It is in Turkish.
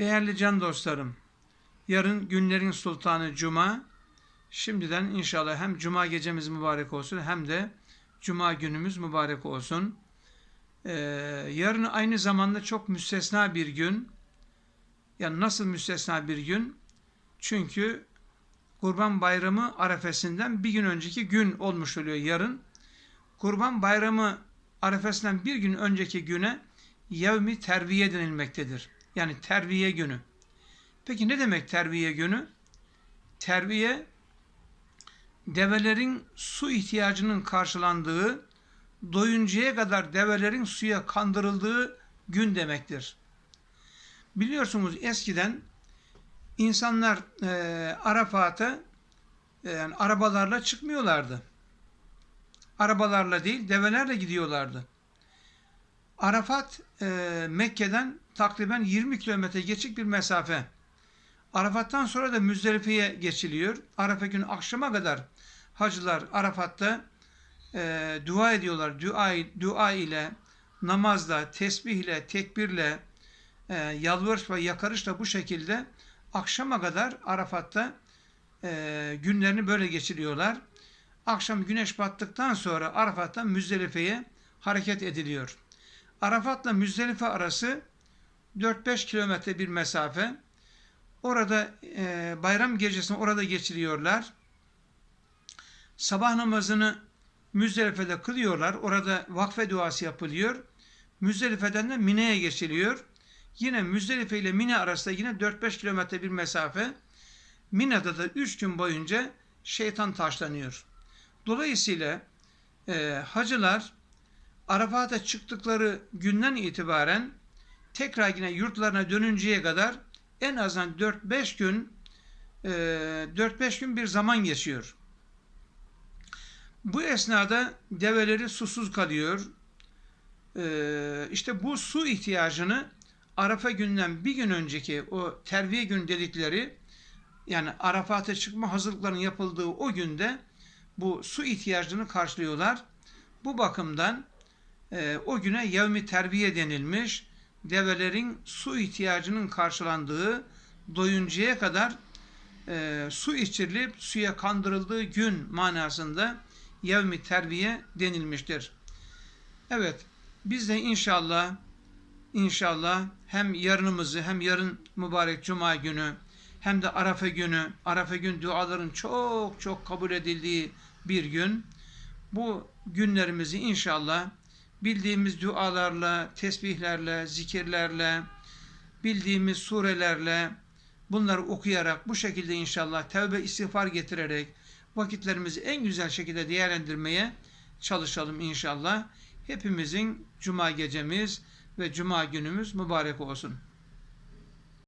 Değerli can dostlarım, yarın günlerin sultanı Cuma. Şimdiden inşallah hem Cuma gecemiz mübarek olsun hem de Cuma günümüz mübarek olsun. Ee, yarın aynı zamanda çok müstesna bir gün. Yani nasıl müstesna bir gün? Çünkü Kurban Bayramı arefesinden bir gün önceki gün olmuş oluyor yarın. Kurban Bayramı arefesinden bir gün önceki güne yevmi terviye denilmektedir. Yani terviye günü. Peki ne demek terviye günü? Terviye develerin su ihtiyacının karşılandığı, doyuncaya kadar develerin suya kandırıldığı gün demektir. Biliyorsunuz eskiden insanlar e, Arafat'a e, yani arabalarla çıkmıyorlardı. Arabalarla değil, develerle gidiyorlardı. Arafat e, Mekke'den takriben 20 kilometre geçik bir mesafe. Arafat'tan sonra da Müzdelife'ye geçiliyor. Arafa günü akşama kadar hacılar Arafat'ta e, dua ediyorlar. Dua, dua ile, namazla, tesbihle, tekbirle, e, yalvarış ve yakarışla bu şekilde akşama kadar Arafat'ta e, günlerini böyle geçiriyorlar. Akşam güneş battıktan sonra Arafat'tan Müzdelife'ye hareket ediliyor. Arafat'la Müzdelife arası 4-5 kilometre bir mesafe. Orada e, bayram gecesini orada geçiriyorlar. Sabah namazını Müzdelife'de kılıyorlar. Orada vakfe duası yapılıyor. Müzdelife'den de Mine'ye geçiliyor. Yine Müzdelife ile Mine arasında yine 4-5 kilometre bir mesafe. Mine'de de 3 gün boyunca şeytan taşlanıyor. Dolayısıyla e, hacılar Arafat'a çıktıkları günden itibaren tekrar yine yurtlarına dönünceye kadar en azından 4-5 gün e, 4-5 gün bir zaman geçiyor. Bu esnada develeri susuz kalıyor. E, işte bu su ihtiyacını Arafa günden bir gün önceki o terviye gün dedikleri yani Arafat'a çıkma hazırlıklarının yapıldığı o günde bu su ihtiyacını karşılıyorlar. Bu bakımdan e, o güne yevmi terbiye denilmiş. Develerin su ihtiyacının karşılandığı doyuncaya kadar e, su içirilip suya kandırıldığı gün manasında yevmi terbiye denilmiştir. Evet biz de inşallah inşallah hem yarınımızı hem yarın mübarek cuma günü hem de Arafa günü, Arafa gün duaların çok çok kabul edildiği bir gün. Bu günlerimizi inşallah bildiğimiz dualarla, tesbihlerle, zikirlerle, bildiğimiz surelerle bunları okuyarak bu şekilde inşallah tevbe istiğfar getirerek vakitlerimizi en güzel şekilde değerlendirmeye çalışalım inşallah. Hepimizin cuma gecemiz ve cuma günümüz mübarek olsun.